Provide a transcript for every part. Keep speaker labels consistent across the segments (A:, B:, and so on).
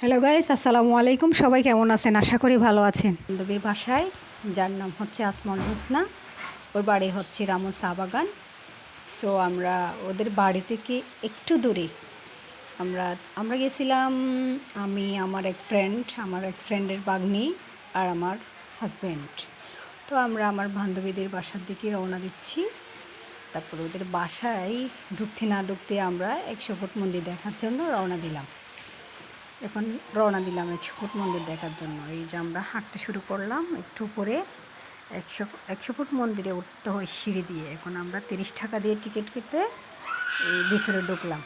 A: Hello guys আসসালামু আলাইকুম সবাই কেমন আছেন? আশা করি ভালো আছেন। বান্ধবীর বাসায়, যার নাম হচ্ছে আসমল হোসনা। ওর বাড়ি হচ্ছে রামু চা বাগান। সো আমরা ওদের বাড়ি থেকে একটু দূরে। আমরা আমরা গেছিলাম, আমি, আমার এক ফ্রেন্ড আমার এক ফ্রেন্ডের বাগনি আর আমার হাজব্যান্ড তো আমরা আমার বান্ধবীদের বাসার দিকে রওনা দিচ্ছি। তারপর ওদের বাসায় ঢুকতে না ঢুকতে আমরা একশো ফুট মন্দির দেখার জন্য রওনা দিলাম। এখন রওনা দিলাম একশো মন্দির দেখার জন্য। এই যে আমরা হাঁটতে শুরু করলাম, একটু উপরে একশো একশো ফুট মন্দিরে উঠতে হয় সিঁড়ি দিয়ে। এখন আমরা তিরিশ টাকা দিয়ে টিকিট কেটে এই ভিতরে ঢুকলাম।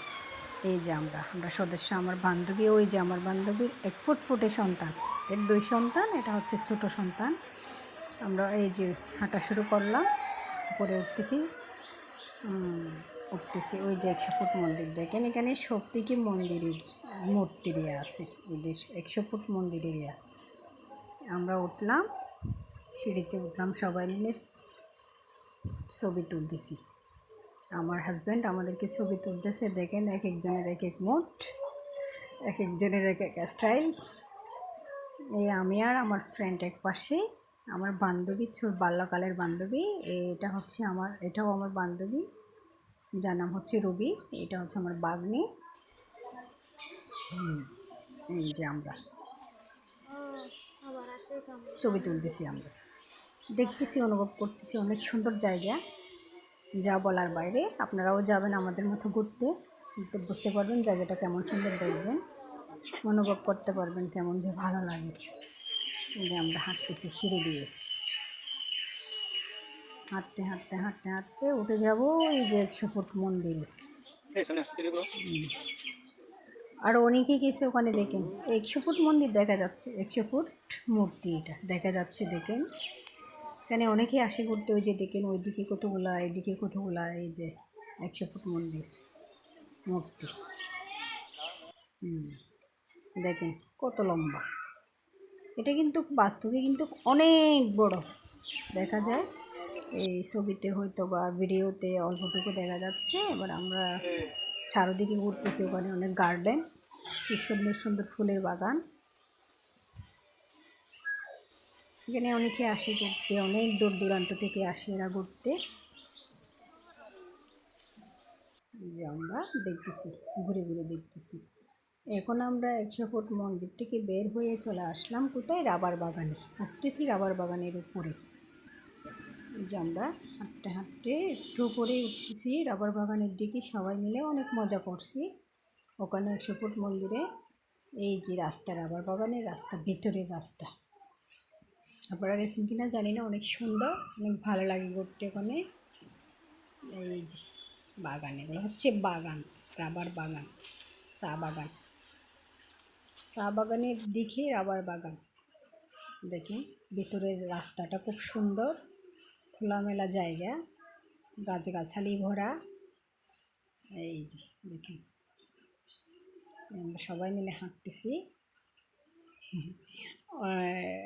A: এই যে আমরা আমরা সদস্য, আমার বান্ধবী, ওই যে আমার বান্ধবীর এক ফুট ফুটে সন্তান। এর দুই সন্তান, এটা হচ্ছে ছোট সন্তান। আমরা এই যে হাঁটা শুরু করলাম, উপরে উঠতেছি। উঠতেছি। ওই যে একশো ফুট মন্দির। দেখেন এখানে সব থেকে মন্দিরের মূর্তি দেওয়া আছে এদের একশো ফুট মন্দির এরিয়া। আমরা উঠলাম, সিঁড়িতে উঠলাম, সবাই মিলে ছবি তুলতেছি। আমার হাজব্যান্ড আমাদেরকে ছবি তুলতেছে, দেখেন এক একজনের এক এক মুঠ এক একজনের এক এক স্টাইল এই আমি আর আমার ফ্রেন্ড এক পাশে, আমার বান্ধবী বাল্যকালের বান্ধবী, এটা হচ্ছে আমার, এটাও আমার বান্ধবী, যার নাম হচ্ছে রবি, এটা হচ্ছে আমার বাগনি। এই যে আমরা। ছবি তুলতেছি আমরা। দেখতেছি অনুভব করতেছি অনেক সুন্দর জায়গা। যা বলার বাইরে আপনারাও যাবেন আমাদের মতো ঘুরতে। বুঝতে পারবেন জায়গাটা কেমন সুন্দর দেখবেন। অনুভব করতে পারবেন কেমন যে ভালো লাগে। এই যে আমরা হাঁটতেছি সিঁড়ি দিয়ে। হাঁটতে হাঁটতে হাঁটতে হাঁটতে উঠে যাব এই যে একশো ফুট মন্দিরে। আর অনেকে গেছে ওখানে দেখেন, একশো ফুট মন্দির দেখা যাচ্ছে, একশো ফুট মূর্তি এটা দেখা যাচ্ছে দেখেন। এখানে অনেকেই আসে ঘুরতে, ওই যে দেখেন ওইদিকে কতগুলা এদিকে কতগুলা, এই যে একশো ফুট মন্দির মূর্তি। হুম, দেখেন কত লম্বা। এটা কিন্তু বাস্তবে কিন্তু অনেক বড়। দেখা যায়, এই ছবিতে হয়তো বা ভিডিওতে অল্পটুকু দেখা যাচ্ছে, এবার আমরা চারোদিকে ঘুরতেছি ওখানে অনেক গার্ডেন। কি সুন্দর সুন্দর ফুলের বাগান। এখানে অনেকে আসে ঘুরতে, অনেক দূর দূরান্ত থেকে আসে এরা ঘুরতে। আমরা দেখতেছি, ঘুরে ঘুরে দেখতেছি। এখন আমরা একশো ফুট মন্দির থেকে বের হয়ে চলে আসলাম কোথায়? রাবার বাগানে। উঠতেছি রাবার বাগানের উপরে। এই যে আমরা হাঁটতে হাঁটতে একটু উপরে উঠতেছি, রাবার বাগানের দিকে সবাই মিলে অনেক মজা করছি। ওখানে একশো ফুট মন্দিরে এই যে রাস্তা রাবার বাগানের রাস্তা, ভিতরের রাস্তা। আপনারা গেছেন কিনা জানি না, অনেক সুন্দর, অনেক ভালো লাগে ঘুরতে ওখানে। এই যে বাগান, এগুলো হচ্ছে বাগান, রাবার বাগান, চা বাগান। চা বাগানের দিকে রাবার বাগান। দেখি ভিতরের রাস্তাটা খুব সুন্দর, খোলামেলা জায়গা, গাছগাছালি ভরা। এই যে আমরা সবাই মিলে হাঁটতেছি।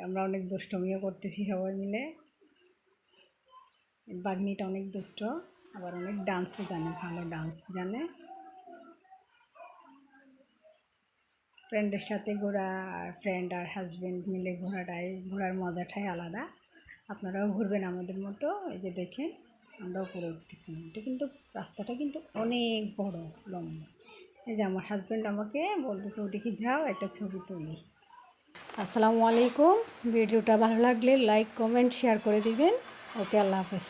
A: আমরা অনেক দুষ্টমিও করতেছি সবাই মিলে। বাগনিটা অনেক দুষ্ট, আবার অনেক ডান্সও জানে, ভালো ডান্স জানে। ফ্রেন্ডের সাথে ঘোরা, আর ফ্রেন্ড আর হাজব্যান্ড মিলে ঘোরাটাই, ঘোরার মজাটাই আলাদা। আপনারাও ঘুরবেন আমাদের মতো, এই যে দেখেন, আমরাও করে উঠতেছি। এটা কিন্তু রাস্তাটা কিন্তু অনেক বড়, লম্বা। এই যে আমার হাজব্যান্ড আমাকে বলতেছে, ওদিকে যাও, একটা ছবি তুলি। আসসালামু আলাইকুম। ভিডিওটা ভালো লাগলে লাইক কমেন্ট শেয়ার করে দিবেন। ওকে, আল্লাহ হাফেজ।